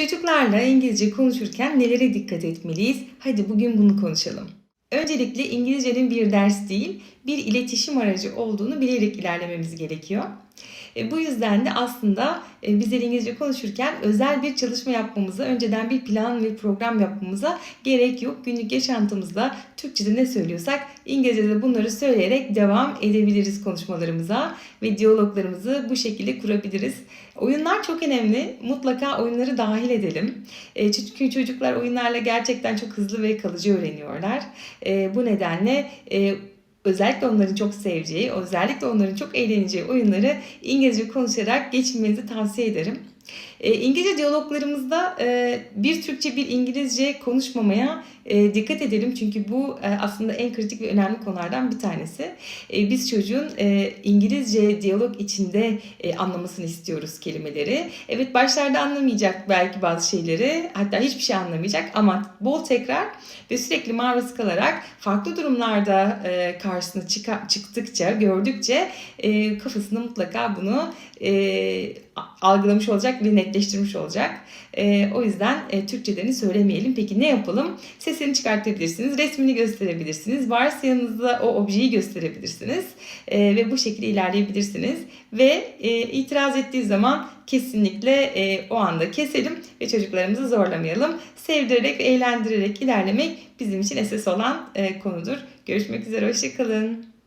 Çocuklarla İngilizce konuşurken nelere dikkat etmeliyiz? Hadi bugün bunu konuşalım. Öncelikle İngilizcenin bir ders değil, bir iletişim aracı olduğunu bilerek ilerlememiz gerekiyor. E, bu yüzden de aslında e, bizler İngilizce konuşurken özel bir çalışma yapmamıza, önceden bir plan ve program yapmamıza gerek yok. Günlük yaşantımızda Türkçe'de ne söylüyorsak İngilizce'de bunları söyleyerek devam edebiliriz konuşmalarımıza ve diyaloglarımızı bu şekilde kurabiliriz. Oyunlar çok önemli. Mutlaka oyunları dahil edelim. E, Çünkü çocuklar oyunlarla gerçekten çok hızlı ve kalıcı öğreniyorlar. E, Bu nedenle e, özellikle onların çok seveceği, özellikle onların çok eğleneceği oyunları İngilizce konuşarak geçirmenizi tavsiye ederim. E, İngilizce diyaloglarımızda e, bir Türkçe bir İngilizce konuşmamaya e, dikkat edelim. Çünkü bu e, aslında en kritik ve önemli konulardan bir tanesi. E, biz çocuğun e, İngilizce diyalog içinde e, anlamasını istiyoruz kelimeleri. Evet başlarda anlamayacak belki bazı şeyleri hatta hiçbir şey anlamayacak ama bol tekrar ve sürekli maruz kalarak farklı durumlarda e, karşısına çıka- çıktıkça, gördükçe e, kafasında mutlaka bunu e, algılamış olacak ve netleştirmiş olacak. E, o yüzden e, Türkçelerini söylemeyelim. Peki ne yapalım? Sesini çıkartabilirsiniz, resmini gösterebilirsiniz, varsa yanınızda o objeyi gösterebilirsiniz E, ve bu şekilde ilerleyebilirsiniz. Ve e, itiraz ettiği zaman kesinlikle e, o anda keselim ve çocuklarımızı zorlamayalım. Sevdirerek ve eğlendirerek ilerlemek bizim için esas olan e, konudur. Görüşmek üzere, hoşçakalın.